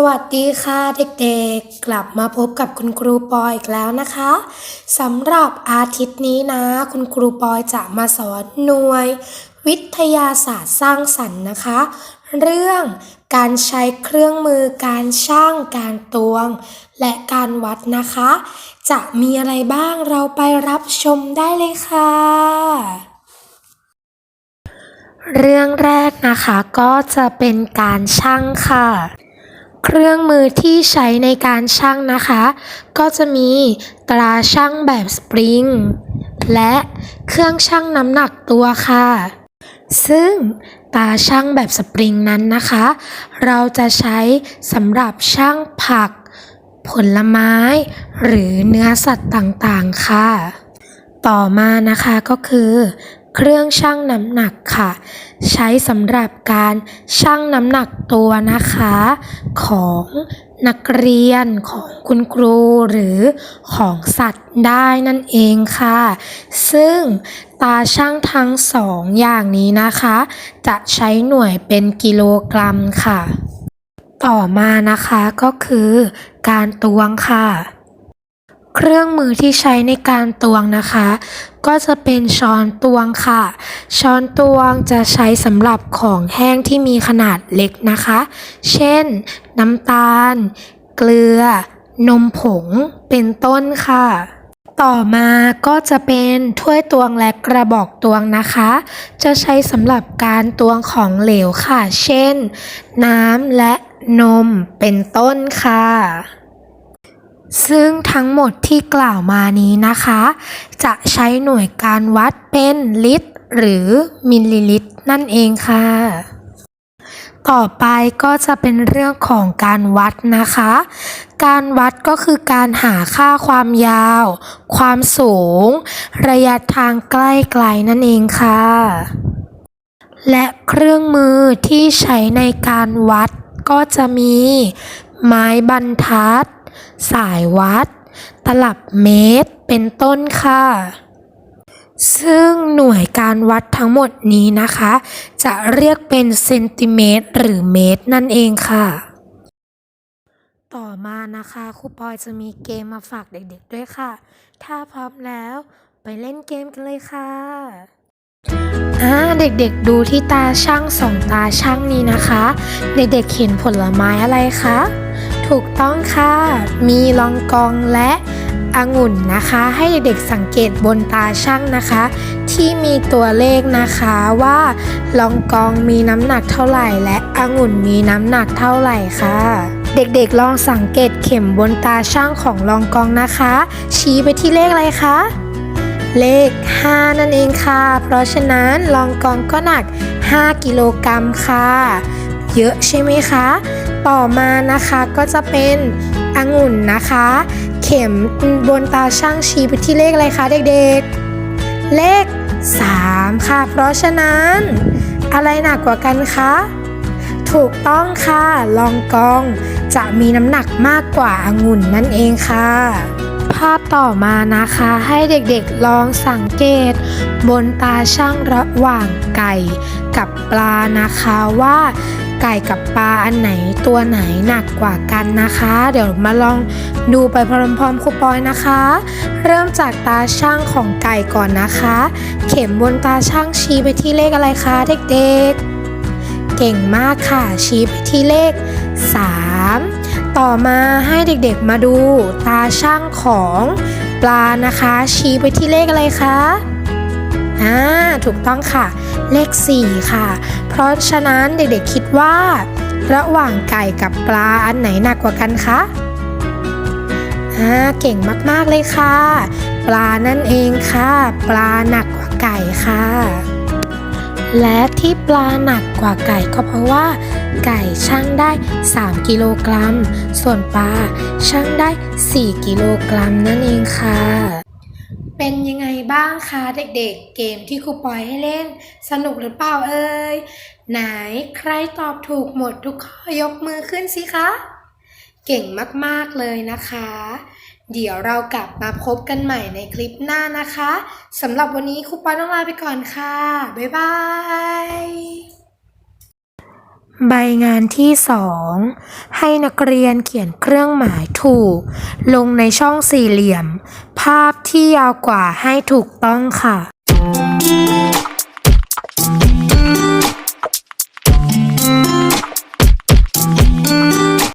สวัสดีค่ะเด็กๆ กลับมาพบกับคุณครูปอยอีกแล้วนะคะสำหรับอาทิตย์นี้นะ คุณครูปอยจะมาสอนหน่วย วิทยาศาสตร์สร้างสรรค์นะคะ เรื่องการใช้เครื่องมือการช่างการตวง และการวัดนะคะ จะมีอะไรบ้างเราไปรับชมได้เลยค่ะเรื่องแรกนะคะก็จะเป็นการช่างค่ะ เครื่องมือที่ใช้ในการชั่งนะคะ ก็จะมีตราชั่งแบบสปริง และเครื่องชั่งน้ำหนักตัวค่ะ ซึ่งตาชั่งแบบสปริงนั้นนะคะ เราจะใช้สำหรับชั่งผัก ผลไม้ หรือเนื้อสัตว์ต่างๆค่ะ ต่อมานะคะก็คือเครื่องชั่งน้ำหนักค่ะ ใช้สำหรับการชั่งน้ำหนักตัวนะคะ ของนักเรียนของคุณครูหรือของสัตว์ได้นั่นเองค่ะ ซึ่งตาช่างทั้งสองอย่างนี้นะคะ จะใช้หน่วยเป็นกิโลกรัมค่ะ ต่อมานะคะก็คือการตวงค่ะ เครื่องมือที่ใช้ในการตวงนะคะ ก็จะเป็นช้อนตวงค่ะ ช้อนตวงจะใช้สำหรับของแห้งที่มีขนาดเล็กนะคะ เช่น น้ำตาล เกลือ นมผง เป็นต้นค่ะต่อมาก็จะเป็นถ้วยตวงและกระบอกตวงนะคะ จะใช้สำหรับการตวงของเหลวค่ะ เช่น น้ำและนมเป็นต้นค่ะ ซึ่งทั้งหมดที่กล่าวมานี้นะคะ จะใช้หน่วยการวัดเป็นลิตร หรือมิลลิลิตรนั่นเองค่ะ ต่อไปก็จะเป็นเรื่องของการวัดนะคะ การวัดก็คือการหาค่าความยาว ความสูง ระยะทางใกล้ไกลนั่นเองค่ะ และเครื่องมือที่ใช้ในการวัดก็จะมี ไม้บรรทัด สายวัด ตลับเมตร เป็นต้นค่ะ ซึ่งหน่วยการวัดทั้งหมดนี้นะคะ จะเรียกเป็นเซนติเมตร หรือเมตรนั่นเองค่ะ ต่อมานะคะครูปอยจะมีเกมมาฝากเด็กๆด้วยค่ะ ถ้าพร้อมแล้วไปเล่นเกมกันเลยค่ะอ่าเด็กๆดูที่ตาช่างสองตาช่างนี้นะคะ เด็กๆเห็นผลไม้อะไรคะ ถูกต้องค่ะ มีลองกองและองุ่นนะคะ ให้เด็กสังเกตบนตาช่างนะคะ ที่มีตัวเลขนะคะว่าลองกองมีน้ำหนักเท่าไหร่ และองุ่นมีน้ำหนักเท่าไหร่ค่ะ เด็กๆลองสังเกตเข็มบนตาช่างของลองกองนะคะ ชี้ไปที่เลขอะไรคะเลข 5 นั่นเองค่ะ เพราะฉะนั้นลองกองก็หนัก 5 กิโลกรัมค่ะ เยอะใช่ไหมคะ ต่อมานะคะก็จะเป็นองุ่นนะคะ เข็มบนตาช่างชี้ไปที่เลขอะไรคะเด็กๆ เลข 3 ค่ะ เพราะฉะนั้น อะไรหนักกว่ากันคะถูกต้องค่ะ ลองกองจะมีน้ำหนักมากกว่าองุ่นนั่นเองค่ะ ภาพต่อมานะคะให้เด็กๆลองสังเกต บนตาช่างระหว่างไก่กับปลานะคะว่า ไก่กับปลาอันไหนตัวไหนหนักกว่ากันนะคะ เดี๋ยวมาลองดูไปพร้อมๆครูปอยนะคะ เริ่มจากตาช่างของไก่ก่อนนะคะ เข็มบนตาช่างชี้ไปที่เลขอะไรคะเด็กๆ เก่งมากค่ะชี้ไปที่เลข 3 ต่อมาให้เด็กๆมาดูตาช่างของปลานะคะ ชี้ไปที่เลขอะไรคะ อ่าถูกต้องค่ะ เลข 4 ค่ะ เพราะฉะนั้นเด็กๆคิดว่า ระหว่างไก่กับปลาอันไหนหนักกว่ากันคะอ่าเก่งมากๆเลยค่ะ ปลานั่นเองค่ะ ปลาหนักกว่าไก่ค่ะ และที่ปลาหนักกว่าไก่ก็เพราะว่า ไก่ช่างได้ 3 กิโลกรัม ส่วนปลาช่างได้ 4 กิโลกรัมนั่นเองค่ะ เป็นยังไงบ้างคะเด็กๆ เกมที่ครูปล่อยให้เล่น สนุกหรือเปล่าเอ่ยไหนใครตอบถูกหมดทุกข้อยกมือขึ้นสิคะ เก่งมากๆเลยนะคะ เดี๋ยวเรากลับมาพบกันใหม่ในคลิปหน้านะคะสำหรับวันนี้ครูปอยต้องลาไปก่อนค่ะ บ๊ายบาย ใบงานที่ 2 ให้นักเรียนเขียนเครื่องหมายถูก ลงในช่องสี่เหลี่ยม ภาพที่ยาวกว่าให้ถูกต้องค่ะ